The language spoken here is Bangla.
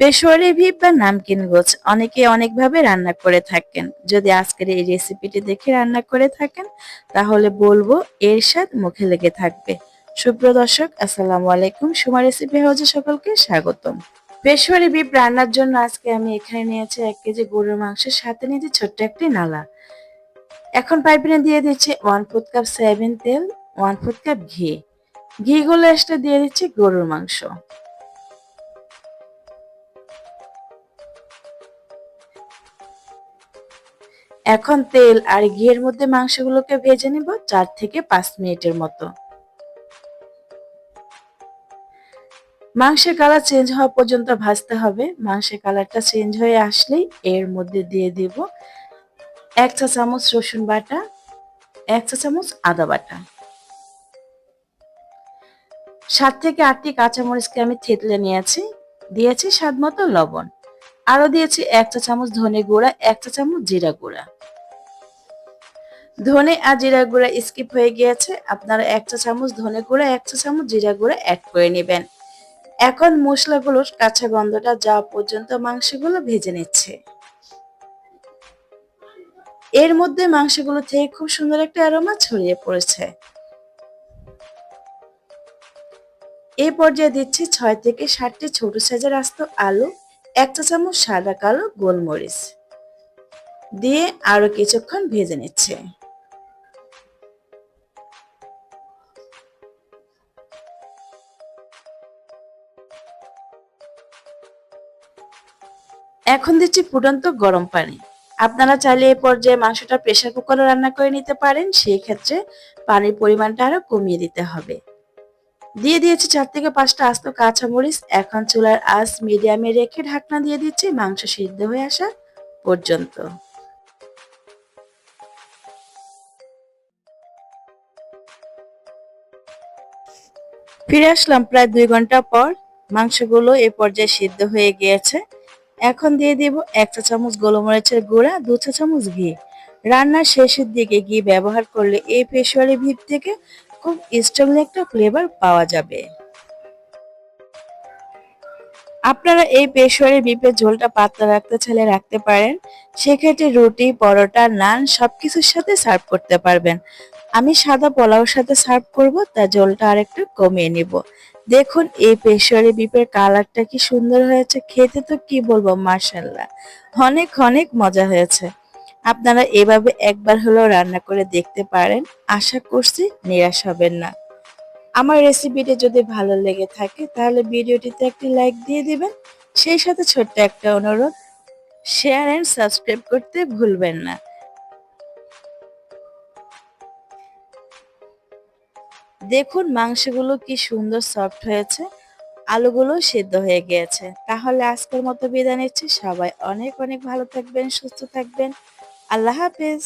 পেশোয়ারি ভিপ বা নামকিন গোছ অনেকে অনেকভাবে রান্না করে থাকেন। যদি আজকের এই রেসিপিটি দেখে রান্না করে থাকেন, তাহলে বলব এর স্বাদ মুখে লেগে থাকবে। সুপ্রিয় দর্শক, আসসালামু আলাইকুম। সুমা রেসিপি হাউজে সকলকে স্বাগতম। পেশোয়ারি বিপ রান্নার জন্য আজকে আমি এখানে নিয়েছি এক কেজি গরুর মাংসের সাথে নিয়েছি ছোট্ট একটি নালা। এখন পাইপিনে দিয়ে দিচ্ছি ওয়ান ফুট কাপ সয়াবিন তেল ওয়ান ফুট কাপ ঘি। ঘি গুলো এসটা দিয়ে দিচ্ছি গরুর মাংস। এখন তেল আর ঘিয়ের মধ্যে মাংসগুলোকে ভেজে নিব চার থেকে পাঁচ মিনিটের মতো। মাংসের কালার চেঞ্জ হওয়া পর্যন্ত ভাজতে হবে। মাংসের কালারটা চেঞ্জ হয়ে আসলেই এর মধ্যে দিয়ে দিব এক চা চামচ রসুন বাটা, এক চা চামচ আদা বাটা। সাত থেকে আটটি কাঁচামরিচকে আমি থেতলে নিয়েছি। দিয়েছি স্বাদ মতো লবণ। আরও দিয়েছি এক চা চামচ ধনে গুঁড়া, এক চা চামচ জিরা গুঁড়া। ধনে আর জিরা গুঁড়া স্কিপ হয়ে গিয়েছে। আপনারা এক চা চামচ ধনে গুঁড়া, এক চা চামচ জিরা গুঁড়া অ্যাড করে নেবেন। এখন মশলাগুলোর কাঁচা গন্ধটা যাওয়া পর্যন্ত মাংসগুলো ভেজে নিচ্ছে। এর মধ্যে মাংসগুলো থেকে খুব সুন্দর একটা অ্যারোমা ছড়িয়ে পড়েছে। এই পর্যায়ে দিচ্ছি ছয় থেকে ষাটটি ছোট সাইজের আস্ত আলু। এক চা চামচ সাদা কালো গোলমরিচ দিয়ে আরও কিছুক্ষণ ভেজে নিচ্ছে। এখন দিচ্ছি ফুটন্ত গরম পানি। আপনারা চাইলে এই পর্যায়ে মাংসটা প্রেসার কুকারে রান্না করে নিতে পারেন, সেই ক্ষেত্রে পানির পরিমাণটা আরও কমিয়ে দিতে হবে। দিয়ে দিয়েছি চার থেকে পাঁচটা আস্ত কাঁচামরিচ এখন চুলার আঁচ মিডিয়ামে রেখে ঢাকনা দিয়ে দিচ্ছি মাংস সিদ্ধ হয়ে আসা পর্যন্ত। ফিরে আসলাম প্রায় দুই ঘণ্টা পর। মাংসগুলো এ পর্যায়ে সিদ্ধ হয়ে গিয়েছে। এখন দিয়ে দিব এক চা চামচ গোলমরিচের গুঁড়া, দু চা চামচ ঘি। রান্নার শেষের দিকে গিয়ে ব্যবহার করলে এই পেশোয়ারি ভিপ থেকে খুব স্ট্রংলি একটা ফ্লেভার পাওয়া যাবে। আপনারা এই পেশোয়ারি বিপের ঝোলটা পাতলা রাখতে চাইলে রাখতে পারেন। সেক্ষেত্রে রুটি, পরোটা, নান সব কিছুর সাথে সার্ভ করতে পারবেন। আমি সাদা পোলাওর সাথে সার্ভ করব, তা ঝোলটা আরেকটু কমিয়ে নিব। দেখুন এই পেশোয়ারি বিপের কালারটা কি সুন্দর হয়েছে, খেতে তো কি বলব মার্শাল্লাহ অনেক অনেক মজা হয়েছে। আপনারা এভাবে একবার হলেও রান্না করে দেখতে পারেন। আশা করছি নিরাশ হবেন না। আমার রেসিপিটি যদি ভালো লেগে থাকে, তাহলে ভিডিওটিতে একটি লাইক দিয়ে দিবেন। সেই সাথে ছোট্ট একটা অনুরোধ শেয়ার অ্যান্ড সাবস্ক্রাইব করতে ভুলবেন না। দেখুন মাংসগুলো কি সুন্দর সফট হয়েছে, আলুগুলো সিদ্ধ হয়ে গিয়েছে। তাহলে আজকের মতো বিদায় নিচ্ছি। সবাই অনেক অনেক ভালো থাকবেন, সুস্থ থাকবেন। আল্লাহ হাফিজ